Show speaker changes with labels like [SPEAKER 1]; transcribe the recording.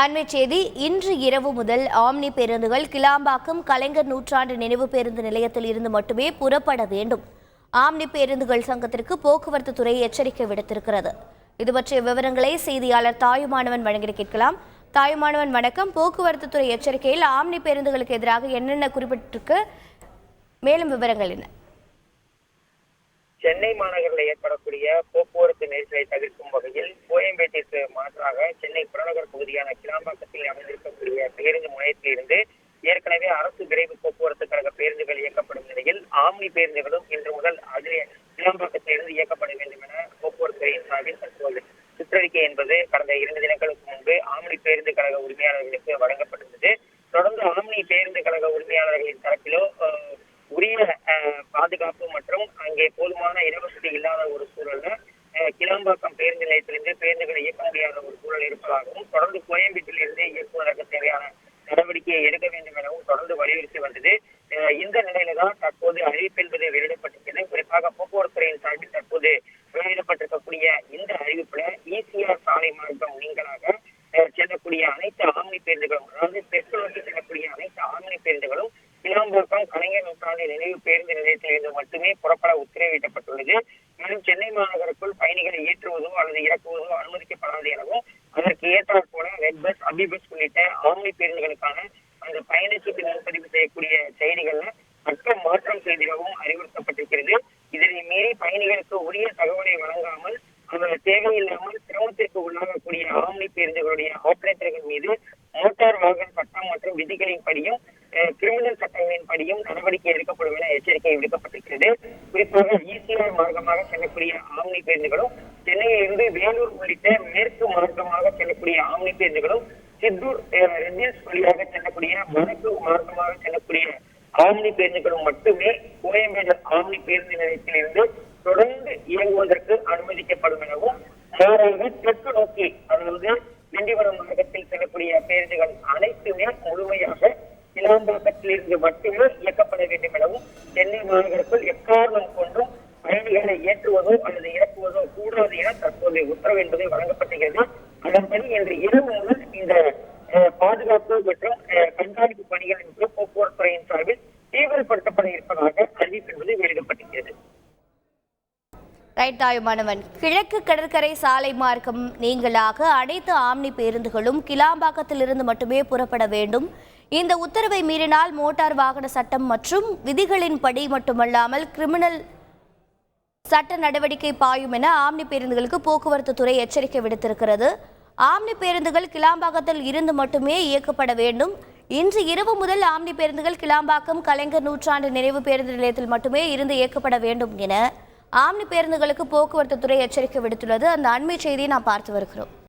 [SPEAKER 1] அண்மைச் செய்தி இன்று இரவு முதல் ஆம்னி பேருந்துகள் கிளாம்பாக்கம் கலைஞர் நூற்றாண்டு நினைவு பேருந்து நிலையத்தில் இருந்து மட்டுமே புறப்பட வேண்டும். ஆம்னி பேருந்துகள் சங்கத்திற்கு போக்குவரத்து துறை எச்சரிக்கை விடுத்திருக்கிறது. இது பற்றிய விவரங்களை செய்தியாளர் தாயுமானவன் வழங்கி கேட்கலாம். தாயுமானவன் வணக்கம். போக்குவரத்து துறை எச்சரிக்கையில் ஆம்னி பேருந்துகளுக்கு எதிராக என்னென்ன குறிப்பிட்டிருக்கு? மேலும் விவரங்கள் என்ன?
[SPEAKER 2] சென்னை மாநகரில் ஏற்படக்கூடிய போக்குவரத்து நெரிசலை தவிர்க்கும் வகையில் கோயம்பேட்டிற்கு மாற்றாக சென்னை புறநகர் பகுதியான கிளாம்பாக்கத்தில் அமைந்திருக்கக்கூடிய பேருந்து முனையத்திலிருந்து ஏற்கனவே அரசு விரைவு போக்குவரத்து கழக பேருந்துகள் இயக்கப்படும் நிலையில் ஆம்னி பேருந்துகளும் இன்று முதல் அதிலே கிளாம்பாக்கத்திலிருந்து இயக்கப்பட வேண்டும் என போக்குவரத்து துறையின் சார்பில் தற்போது சுற்றறிக்கை என்பது கடந்த இரண்டு தினங்களுக்கு முன்பு ஆம்னி பேருந்து கழக உரிமையாளர்களுக்கு வழங்கப்பட்டிருந்தது. தொடர்ந்து ஆம்னி பேருந்து கழக உரிமையாளர்களின் தரப்பிலோ உரிய பாதுகாப்பு மற்றும் அங்கே போதுமான இடவசதி இல்லாத ஒரு சூழல்ல கிளம்பாக்கம் பேருந்து நிலையத்திலிருந்து பேருந்துகளை இயக்க முடியாத ஒரு சூழல் இருப்பதாகவும் தொடர்ந்து கோயம்பேட்டிலிருந்து இயக்குவதற்கு தேவையான நடவடிக்கையை எடுக்க வேண்டும் எனவும் தொடர்ந்து வலியுறுத்தி வந்தது. இந்த நிலையில தான் தற்போது அறிவிப்பு என்பது வெளியிடப்பட்டிருக்கிறது. குறிப்பாக போக்குவரத்து துறையின் சார்பில் தற்போது வெளியிடப்பட்டிருக்கக்கூடிய இந்த அறிவிப்புல இசிஆர் சாலை மார்க்கம் நீங்களாக அஹ், செல்லக்கூடிய அனைத்து ஆம்னி பேருந்துகளும் அதாவது தெற்கு நோக்கி செல்லக்கூடிய அனைத்து ஆம்னி பேருந்துகளும் திருவனந்தபுரம் கலைஞர் நூற்றாண்டு நினைவு பேருந்து நிலையத்திலிருந்து மட்டுமே புறப்பட உத்தரவிடப்பட்டுள்ளது. மேலும் சென்னை மாநகருக்குள் பயணிகளை ஏற்றுவதோ அல்லது இறக்குவதோ அனுமதிக்கப்படாது எனவும் அதற்கு ஏற்றாற் போல ரெட் பஸ் அபி பஸ் உள்ளிட்ட ஆம்னி பேருந்துகளுக்கான அந்த பயணச்சீட்டு முன்பதிவு செய்யக்கூடிய செய்திகள்ல மற்ற மாற்றம் செய்திடவும் அறிவுறுத்தப்பட்டிருக்கிறது. இதனை மீறி பயணிகளுக்கு உரிய தகவலை வழங்காமல் அவர்கள் தேவையில்லாமல் சிரமத்திற்கு உள்ளாகக்கூடிய ஆம்னி பேருந்துகளுடைய ஆபரேட்டர்கள் மீது மோட்டார் வாகன சட்டம் மற்றும் விதிகளின் படியும் கிரிமினல் சட்டங்களின் படியும் நடவடிக்கை எடுக்கப்படும் என எச்சரிக்கை விடுக்கப்பட்டிருக்கிறது. குறிப்பாக ஈசிஆர் மார்க்கமாக செல்லக்கூடிய ஆம்னி பேருந்துகளும் சென்னையிலிருந்து வேலூர் உள்ளிட்ட மேற்கு மார்க்கமாக செல்லக்கூடிய ஆம்னி பேருந்துகளும் சித்தூர் அஹ், வழியாக செல்லக்கூடிய வடக்கு மார்க்கமாக செல்லக்கூடிய ஆம்னி பேருந்துகளும் மட்டுமே கோயம்பேடு ஆம்னி பேருந்து நிலையத்திலிருந்து தொடர்ந்து இயங்குவதற்கு அனுமதிக்கப்படும் எனவும் மாறாக தெற்கு நோக்கி அதாவது திண்டிவனம் மார்க்கத்தில் செல்லக்கூடிய பேருந்துகள் கிளாம்பாக்கத்திலிருந்து மட்டுமே இயக்கப்பட வேண்டும் எனவும் சென்னை மாநகருக்குள் எக்காரணம் கொண்டும் பயணிகளை ஏற்றுவதோ அல்லது இறக்குவதோ கூடாது என தற்போதைய உத்தரவு என்பதை வழங்கப்பட்டிருக்கிறது. அதன்படி இன்று இரவு முதல் இந்த பாதுகாப்பு மற்றும் கண்காணிப்பு பணிகள் என்று போக்குவரத்து துறையின் சார்பில் தீவிரப்படுத்தப்பட இருப்பதாக அறிவிப்பு என்பது வெளியிடப்பட்டிருக்கிறது.
[SPEAKER 1] ரைட் தாயுமானவன் கிழக்கு கடற்கரை சாலை மார்க்கம் நீங்களாக அனைத்து ஆம்னி பேருந்துகளும் கிளாம்பாக்கத்திலிருந்து மட்டுமே புறப்பட வேண்டும். இந்த உத்தரவை மீறினால் மோட்டார் வாகன சட்டம் மற்றும் விதிகளின்படி மட்டுமல்லாமல் கிரிமினல் சட்ட நடவடிக்கை பாயும் என ஆம்னி பேருந்துகளுக்கு போக்குவரத்து துறை எச்சரிக்கை விடுத்திருக்கிறது. ஆம்னி பேருந்துகள் கிளாம்பாக்கத்தில் இருந்து மட்டுமே இயக்கப்பட வேண்டும். இன்று இரவு முதல் ஆம்னி பேருந்துகள் கிளாம்பாக்கம் கலைஞர் நூற்றாண்டு நினைவு பேருந்து நிலையத்தில் மட்டுமே இருந்து இயக்கப்பட வேண்டும் என ஆம்னி பேருந்துகளுக்கு போக்குவரத்து துறை எச்சரிக்கை விடுத்துள்ளது. அந்த அண்மை செய்தியை நாம் பார்த்து வருகிறோம்.